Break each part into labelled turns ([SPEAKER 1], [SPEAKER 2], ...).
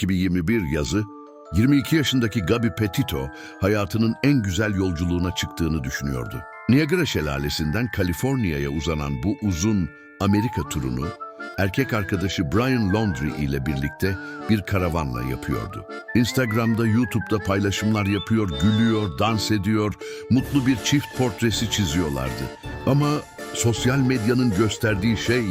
[SPEAKER 1] 2021 yazı, 22 yaşındaki Gabi Petito hayatının en güzel yolculuğuna çıktığını düşünüyordu. Niagara Şelalesi'nden Kaliforniya'ya uzanan bu uzun Amerika turunu erkek arkadaşı Brian Laundrie ile birlikte bir karavanla yapıyordu. Instagram'da, YouTube'da paylaşımlar yapıyor, gülüyor, dans ediyor, mutlu bir çift portresi çiziyorlardı. Ama sosyal medyanın gösterdiği şey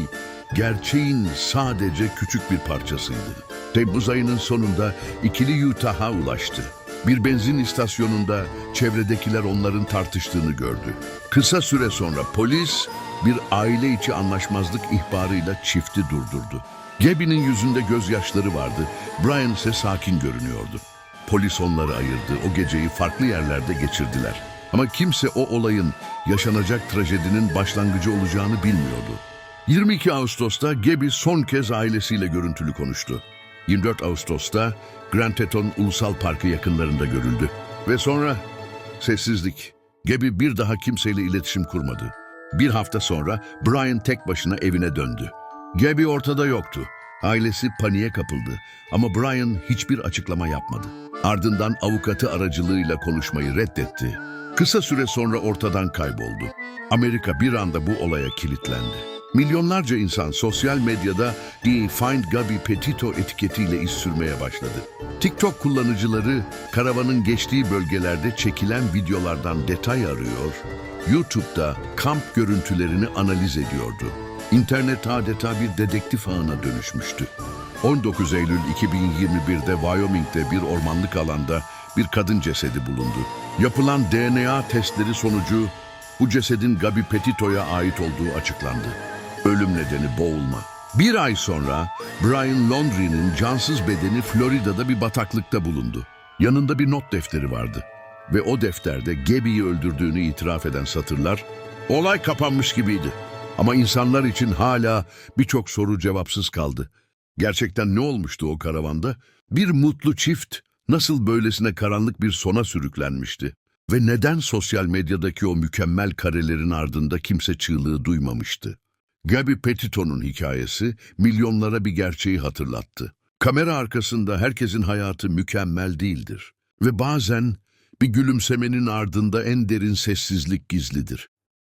[SPEAKER 1] gerçeğin sadece küçük bir parçasıydı. Temmuz ayının sonunda ikili Utah'a ulaştı. Bir benzin istasyonunda çevredekiler onların tartıştığını gördü. Kısa süre sonra polis bir aile içi anlaşmazlık ihbarıyla çifti durdurdu. Gabby'nin yüzünde gözyaşları vardı, Brian ise sakin görünüyordu. Polis onları ayırdı, o geceyi farklı yerlerde geçirdiler. Ama kimse o olayın yaşanacak trajedinin başlangıcı olacağını bilmiyordu. 22 Ağustos'ta Gabby son kez ailesiyle görüntülü konuştu. 24 Ağustos'ta Grand Teton Ulusal Parkı yakınlarında görüldü. Ve sonra sessizlik. Gabby bir daha kimseyle iletişim kurmadı. Bir hafta sonra Brian tek başına evine döndü. Gabby ortada yoktu. Ailesi paniğe kapıldı ama Brian hiçbir açıklama yapmadı. Ardından avukatı aracılığıyla konuşmayı reddetti. Kısa süre sonra ortadan kayboldu. Amerika bir anda bu olaya kilitlendi. Milyonlarca insan sosyal medyada The Gabi Petito etiketiyle iz sürmeye başladı. TikTok kullanıcıları karavanın geçtiği bölgelerde çekilen videolardan detay arıyor, YouTube'da kamp görüntülerini analiz ediyordu. İnternet adeta bir dedektif ağına dönüşmüştü. 19 Eylül 2021'de Wyoming'de bir ormanlık alanda bir kadın cesedi bulundu. Yapılan DNA testleri sonucu bu cesedin Gabi Petito'ya ait olduğu açıklandı. Ölüm nedeni boğulma. Bir ay sonra Brian Laundrie'nin cansız bedeni Florida'da bir bataklıkta bulundu. Yanında bir not defteri vardı. Ve o defterde Gabby'yi öldürdüğünü itiraf eden satırlar, olay kapanmış gibiydi. Ama insanlar için hala birçok soru cevapsız kaldı. Gerçekten ne olmuştu o karavanda? Bir mutlu çift nasıl böylesine karanlık bir sona sürüklenmişti? Ve neden sosyal medyadaki o mükemmel karelerin ardında kimse çığlığı duymamıştı? Gabi Petito'nun hikayesi milyonlara bir gerçeği hatırlattı. Kamera arkasında herkesin hayatı mükemmel değildir. Ve bazen bir gülümsemenin ardında en derin sessizlik gizlidir.